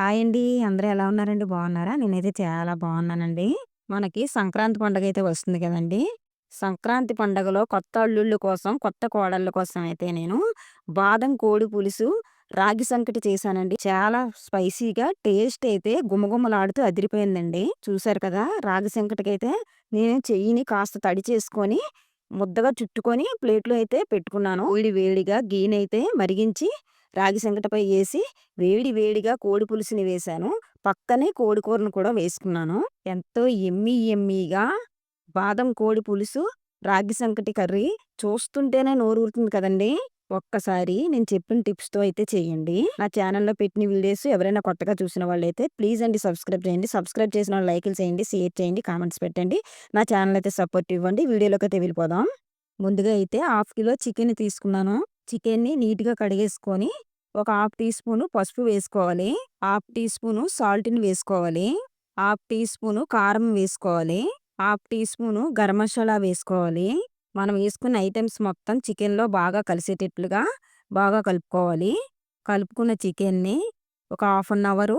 Hi అండి. అందరూ ఎలా ఉన్నారండి? బాగున్నారా? నేనైతే చాలా బాగున్నానండి. మనకి సంక్రాంతి పండుగ అయితే వస్తుంది కదండీ! సంక్రాంతి పండుగలో కొత్త అల్లుళ్ళ కోసం, కొత్త కోడళ్ళ కోసం అయితే నేను బాదం కోడి పులుసు, రాగి సంకటి చేశానండి. చాలా స్పైసీగా టేస్ట్ అయితే గుమగుమలాడుతూ అదిరిపోయిందండి. చూసారు కదా! రాగి సంకటికైతే నేను చెయ్యిని కాస్త తడి చేసుకొని, ముద్దగా చుట్టుకొని ప్లేట్‌లో అయితే పెట్టుకున్నాను. వేడి వేడిగా గీనైతే మరిగించి రాగి సంగటపై వేసి వేడి వేడిగా కోడి పులుసుని వేశాను. పక్కనే కోడి కూరను కూడా వేసుకున్నాను. ఎంతో ఎమ్మి ఎమ్మిగా బాదం కోడి పులుసు, రాగి సంకటి కర్రీ చూస్తుంటేనే నోరూరుతుంది కదండీ! ఒక్కసారి నేను చెప్పిన టిప్స్‌తో అయితే చేయండి. నా ఛానెల్‌లో పెట్టిన వీడియోస్ ఎవరైనా కొత్తగా చూసిన వాళ్ళైతే ప్లీజ్ అండి సబ్స్క్రైబ్ చేయండి. సబ్స్క్రైబ్ చేసిన వాళ్ళు లైకులు చేయండి, షేర్ చేయండి, కామెంట్స్ పెట్టండి. నా ఛానల్ అయితే సపోర్ట్ ఇవ్వండి. వీడియోలోకైతే వెళ్ళిపోదాం. ముందుగా అయితే హాఫ్ కిలో చికెన్ తీసుకున్నాను. చికెన్‌ని నీట్‌గా కడిగేసుకొని, ఒక హాఫ్ టీ స్పూను పసుపు వేసుకోవాలి. హాఫ్ టీ స్పూను సాల్ట్‌ని వేసుకోవాలి. హాఫ్ టీ స్పూను కారం వేసుకోవాలి. Half teaspoon garam masala వేసుకోవాలి. మనం వేసుకున్న ఐటమ్స్ మొత్తం చికెన్‌లో బాగా కలిసేటట్లుగా బాగా కలుపుకోవాలి. కలుపుకున్న చికెన్‌ని ఒక హాఫ్ అన్ అవరు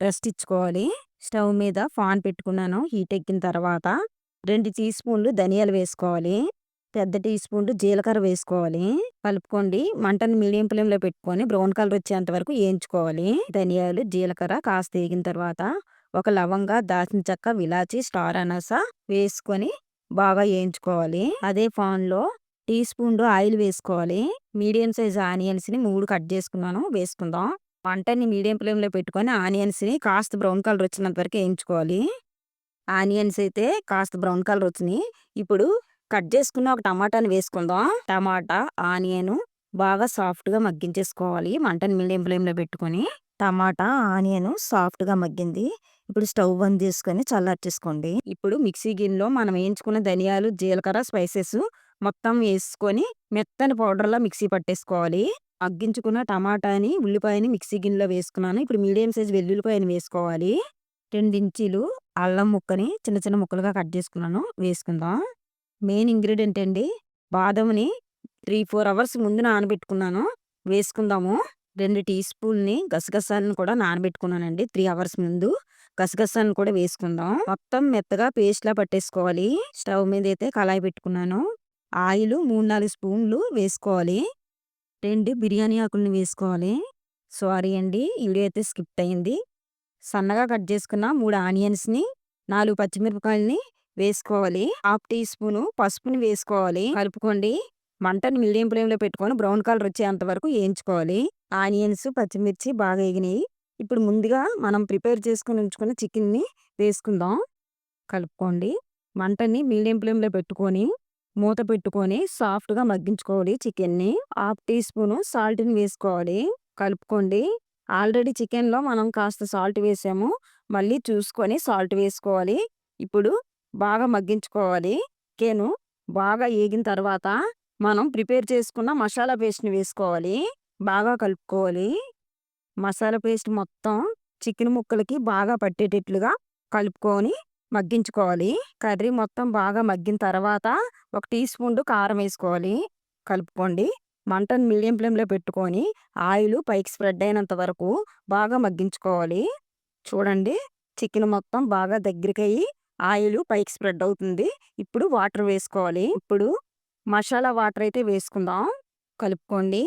రెస్ట్ ఇచ్చుకోవాలి. స్టవ్ మీద ఫాన్ పెట్టుకున్నాను. హీట్ ఎక్కిన తర్వాత రెండు టీ స్పూన్లు ధనియాలు వేసుకోవాలి. పెద్ద టీ స్పూన్ జీలకర్ర వేసుకోవాలి. కలుపుకోండి. మంటని మీడియం ఫ్లేమ్‌లో పెట్టుకొని బ్రౌన్ కలర్ వచ్చేంత వరకు వేయించుకోవాలి. ధనియాలు, జీలకర్ర కాస్త వేగిన తర్వాత ఒక లవంగా, దాల్చిన చెక్క, విలాచి, స్టార్ అనాస వేసుకొని బాగా వేయించుకోవాలి. అదే పాన్‌లో టీ స్పూన్ ఆయిల్ వేసుకోవాలి. మీడియం సైజ్ ఆనియన్స్‌ని మూడు కట్ చేసుకున్నాను. వేసుకుందాం. మంటని మీడియం ఫ్లేమ్‌లో పెట్టుకొని ఆనియన్స్‌ని కాస్త బ్రౌన్ కలర్ వచ్చినంత వరకు వేయించుకోవాలి. ఆనియన్స్ అయితే కాస్త బ్రౌన్ కలర్ వచ్చినాయి. ఇప్పుడు కట్ చేసుకున్న ఒక టమాటాని వేసుకుందాం. టమాటా, ఆనియన్ బాగా సాఫ్ట్‌గా మగ్గించేసుకోవాలి. మంటను మీడియం ఫ్లేమ్‌లో పెట్టుకొని. టమాటా, ఆనియన్ సాఫ్ట్‌గా మగ్గింది. ఇప్పుడు స్టవ్ బంద్ చేసుకొని చల్లార్చేసుకోండి. ఇప్పుడు మిక్సీ గిన్నెలో మనం వేయించుకున్న ధనియాలు, జీలకర్ర, స్పైసెస్ మొత్తం వేసుకొని మెత్తని పౌడర్‌లా మిక్సీ పట్టేసుకోవాలి. మగ్గించుకున్న టమాటాని, ఉల్లిపాయని మిక్సీ గిన్నెలో వేసుకున్నాను. ఇప్పుడు మీడియం సైజ్ వెల్లుల్లిపాయని వేసుకోవాలి. రెండు ఇంచీలు అల్లం ముక్కని చిన్న చిన్న ముక్కలుగా కట్ చేసుకున్నాను. వేసుకుందాం. మెయిన్ ఇంగ్రీడియంట్ అండి. బాదంని 3, 4 అవర్స్ ముందు నానబెట్టుకున్నాను. వేసుకుందాము. రెండు టీ స్పూన్‌ని గసగసాలను కూడా నానబెట్టుకున్నానండి త్రీ అవర్స్ ముందు. గసగసాలను కూడా వేసుకుందాం. మొత్తం మెత్తగా పేస్ట్‌లా పట్టేసుకోవాలి. స్టవ్ మీద అయితే కళాయి పెట్టుకున్నాను. ఆయిల్ 3, 4 స్పూన్లు వేసుకోవాలి. రెండు బిర్యానీ ఆకులను వేసుకోవాలి. సారీ అండి. వీడియో అయితే స్కిప్ అయింది. సన్నగా కట్ చేసుకున్న మూడు ఆనియన్స్‌ని, నాలుగు పచ్చిమిరపకాయలని వేసుకోవాలి. హాఫ్ టీ స్పూన్ పసుపుని వేసుకోవాలి. కలుపుకోండి. మంటను మీడియం ఫ్లేమ్‌లో పెట్టుకొని బ్రౌన్ కలర్ వచ్చేంత వరకు వేయించుకోవాలి. ఆనియన్స్, పచ్చిమిర్చి బాగా ఎగినాయి ఇప్పుడు ముందుగా మనం ప్రిపేర్ చేసుకుని ఉంచుకున్న చికెన్‌ని వేసుకుందాం. కలుపుకోండి. మంటని మీడియం ఫ్లేమ్‌లో పెట్టుకొని, మూత పెట్టుకొని సాఫ్ట్‌గా మగ్గించుకోవాలి చికెన్‌ని. హాఫ్ టీ స్పూను సాల్ట్‌ని వేసుకోవాలి. కలుపుకోండి. ఆల్రెడీ చికెన్‌లో మనం కాస్త సాల్ట్ వేసాము. మళ్ళీ చూసుకొని సాల్ట్ వేసుకోవాలి. ఇప్పుడు బాగా మగ్గించుకోవాలి. కేను బాగా ఏగిన తర్వాత మనం ప్రిపేర్ చేసుకున్న మసాలా పేస్ట్‌ని వేసుకోవాలి. బాగా కలుపుకోవాలి. మసాలా పేస్ట్ మొత్తం చికెన్ ముక్కలకి బాగా పట్టేటట్లుగా కలుపుకొని మగ్గించుకోవాలి. కర్రీ మొత్తం బాగా మగ్గిన తర్వాత ఒక టీ స్పూన్ కారం వేసుకోవాలి. కలుపుకోండి. మంటను మీడియం ఫ్లేమ్‌లో పెట్టుకొని ఆయిల్ పైకి స్ప్రెడ్ అయినంత వరకు బాగా మగ్గించుకోవాలి. చూడండి చికెన్ మొత్తం బాగా దగ్గరికి అయ్యి ఆయిల్ పైకి స్ప్రెడ్ అవుతుంది. ఇప్పుడు వాటర్ వేసుకోవాలి. ఇప్పుడు మసాలా వాటర్ అయితే వేసుకుందాం. కలుపుకోండి.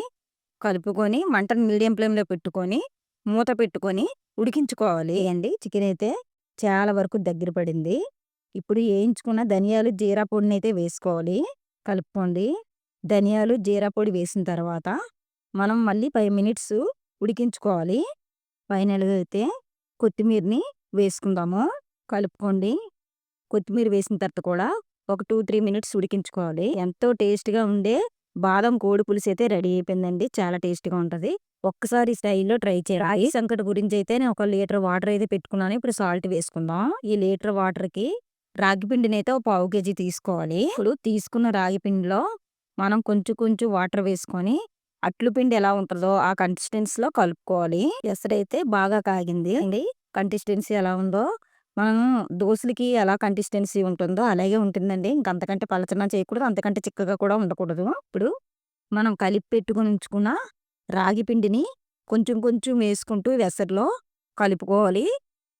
కలుపుకొని మంటను మీడియం ఫ్లేమ్‌లో పెట్టుకొని, మూత పెట్టుకొని ఉడికించుకోవాలి అండి. చికెన్ అయితే చాలా వరకు దగ్గర పడింది. ఇప్పుడు వేయించుకున్న ధనియాలు, జీరా పొడిని అయితే వేసుకోవాలి. కలుపుకోండి. ధనియాలు, జీరా పొడి వేసిన తర్వాత మనం మళ్ళీ ఫైవ్ మినిట్స్ ఉడికించుకోవాలి. ఫైనల్‌గా అయితే కొత్తిమీరని వేసుకుందాము. కలుపుకోండి. కొత్తిమీర వేసిన తర్వాత కూడా ఒక 2, 3 మినిట్స్ ఉడికించుకోవాలి. ఎంతో టేస్ట్‌గా ఉండే బాదం కోడి పులుసు అయితే రెడీ అయిపోయిందండి. చాలా టేస్ట్‌గా ఉంటుంది ఒక్కసారి స్టైల్‌లో ట్రై చేయాలి రాయి సంకట గురించి అయితే నేను ఒక లీటర్ వాటర్ అయితే పెట్టుకున్నాను. ఇప్పుడు సాల్ట్ వేసుకుందాం. ఈ లీటర్ వాటర్‌కి రాగి పిండిని అయితే ఒక పావు కేజీ తీసుకోవాలి. ఇప్పుడు తీసుకున్న రాగి పిండిలో మనం కొంచెం కొంచెం వాటర్ వేసుకొని అట్లు పిండి ఎలా ఉంటుందో ఆ కన్సిస్టెన్సీలో కలుపుకోవాలి. ఎసరైతే బాగా కాగింది అండి. కన్సిస్టెన్సీ ఎలా ఉందో మనం దోసలకి ఎలా కన్సిస్టెన్సీ ఉంటుందో అలాగే ఉంటుందండి. ఇంక అంతకంటే పలచన చేయకూడదు. అంతకంటే చిక్కగా కూడా ఉండకూడదు. ఇప్పుడు మనం కలిపి పెట్టుకుని ఉంచుకున్న రాగి పిండిని కొంచెం కొంచెం వేసుకుంటూ వెసర్లో కలుపుకోవాలి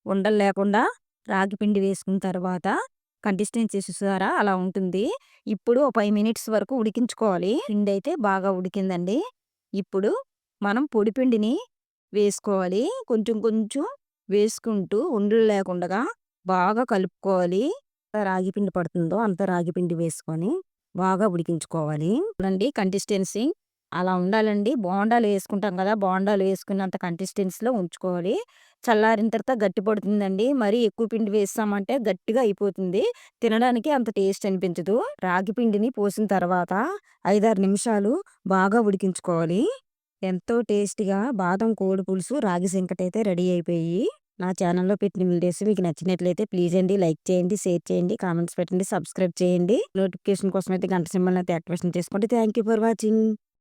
ఉండలు లేకుండా రాగి పిండి వేసుకున్న తర్వాత కన్సిస్టెన్సీ చూసారా అలా ఉంటుంది ఇప్పుడు ఒక ఫైవ్ మినిట్స్ వరకు ఉడికించుకోవాలి పిండి అయితే బాగా ఉడికిందండి ఇప్పుడు మనం పొడి పిండిని వేసుకోవాలి కొంచెం కొంచెం వేసుకుంటూ ఉండలు లేకుండా బాగా కలుపుకోవాలి. రాగి పిండి పడుతుందో అంత రాగి పిండి వేసుకొని బాగా ఉడికించుకోవాలి. చూడండి కన్సిస్టెన్సీ అలా ఉండాలండి. బోండాలు వేసుకుంటాం కదా బోండాలు వేసుకున్నంత కన్సిస్టెన్సీలో ఉంచుకోవాలి. చల్లారిన తర్వాత గట్టి పడుతుందండి. మరీ ఎక్కువ పిండి వేస్తామంటే గట్టిగా అయిపోతుంది. తినడానికి అంత టేస్ట్ అనిపించదు. రాగి పిండిని పోసిన తర్వాత ఐదారు నిమిషాలు బాగా ఉడికించుకోవాలి. ఎంతో టేస్టీగా బాదం కోడి పులుసు రాగి సంకటి అయితే రెడీ అయిపోయి నా ఛానల్లో పెట్టిన వీడియోస్ మీకు నచ్చినట్లయితే ప్లీజ్ అండి లైక్ చేయండి షేర్ చేయండి కామెంట్స్ పెట్టండి సబ్స్క్రైబ్ చేయండి. నోటిఫికేషన్ కోసం అయితే గంట సింబల్ అయితే యాక్టివేషన్ చేసుకోండి. Thank you for watching.